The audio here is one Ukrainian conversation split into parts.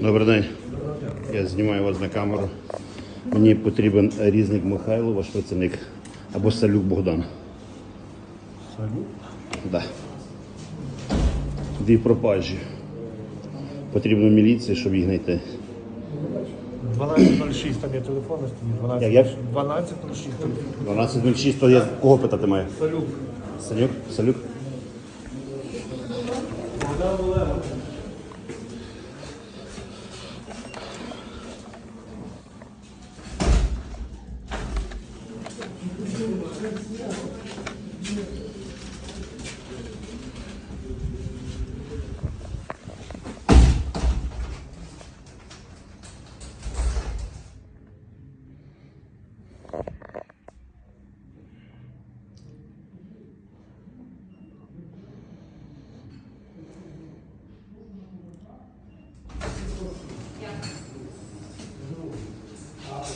Добрий день. Я знімаю вас на камеру. Мені потрібен різник Михайло, ваш працівник, або Салюк Богдан. Салют? Да. Дві пропажі. Потрібно міліції, щоб їх знайти. 12.06, там є телефон на стіні. 12, Як, як? 12.06 12.06, то я кого питати маю? Салют. Салюк? Салюк? 그렇습니다.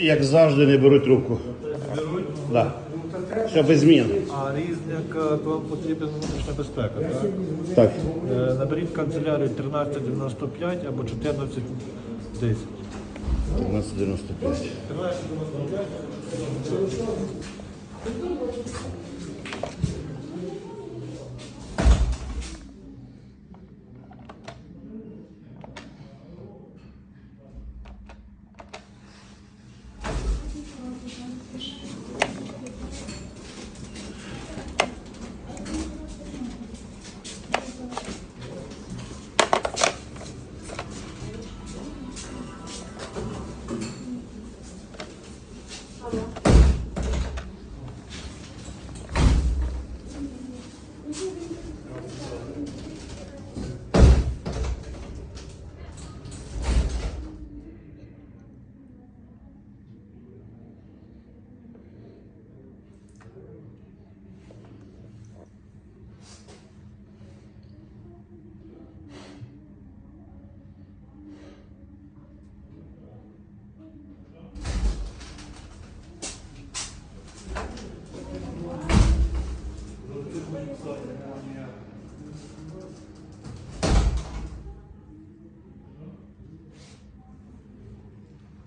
Як завжди, не беру трубку. Беруть. Да. Все без змін. А різник е, то вам потрібна внутрішня безпека, так? Так. Е, Наберіть канцелярію 1395 або 1410. 1395. 1395.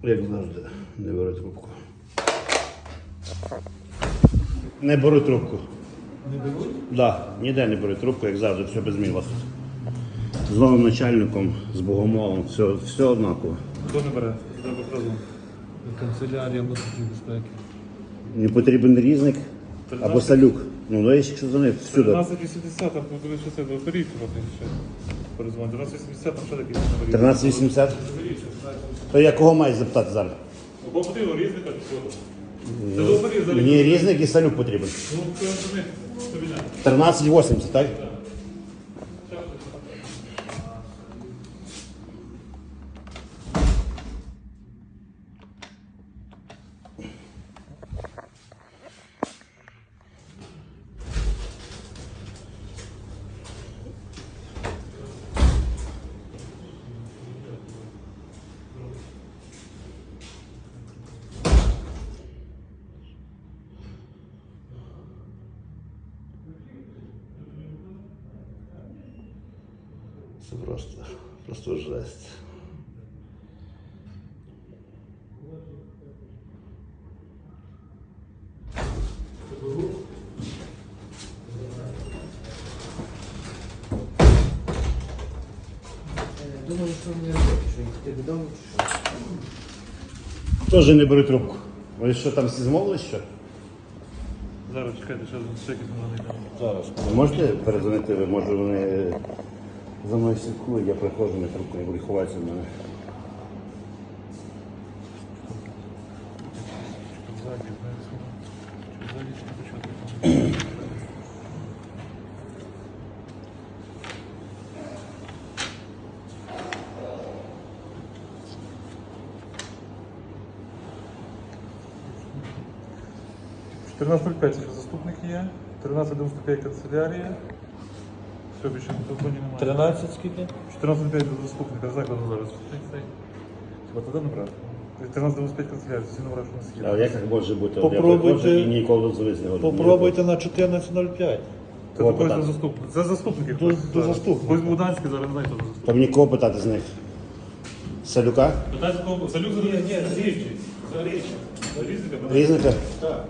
Як завжди, не беру трубку. Не беру трубку. Не беруть? Да, ніде не беру трубку, як завжди, все без змін вас. З новим начальником, з богомолом, все, все однаково. Хто не бере? Треба разом. Канцелярія безпеки. Мені потрібен різник або салюк. Ну, ну я ще за них всюди. 1380, там коли що це до період ще перезвонити. 1380, там що такі 1380. То я кого маю запитати зараз? Бо потрібно різника підходу. Це до. Мені різник і салюк потрібен. Ну, це до них 1380, так? Це просто, просто жесть. Думаю, що не робити, що їх чи що. Теж не бери трубку. Ви що там всі змовились що? Зараз чекайте, що номери йдемо. Зараз. Ви можете перезвонити, ви, може вони за мною слідкує, я приходжу, вони там коли ховаються мене. В 13.05 заступник є, 13.95 канцелярія. Все, більше на телефоні немає. 13 скільки? 14.05 до заступника, закладу зараз. Хіба туди набрати? 13.95 канцелярія, всі номера, що у нас є. Але як так може бути? Попробуйте- Я приходжу і ніколи дзвонити не. Попробуйте на 14.05. Це питати? заступник. Це заступник. До- до зараз. заступника. Ось Буданський зараз не знаю, хто за заступник. То мені питати з них? Салюка? Питайте кого? Салюк за за річі. За різника. Різника? Так.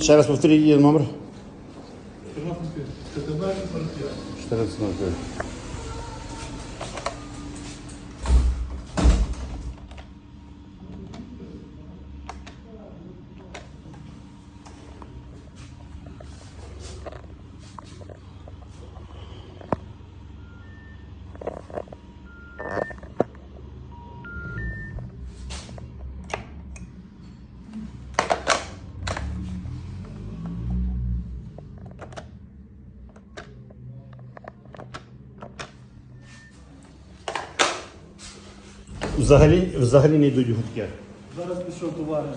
Ще раз повторіть її номер. 14.05. 14.05. 14.05. Взагалі, взагалі не йдуть гудки. Зараз пішов товариш.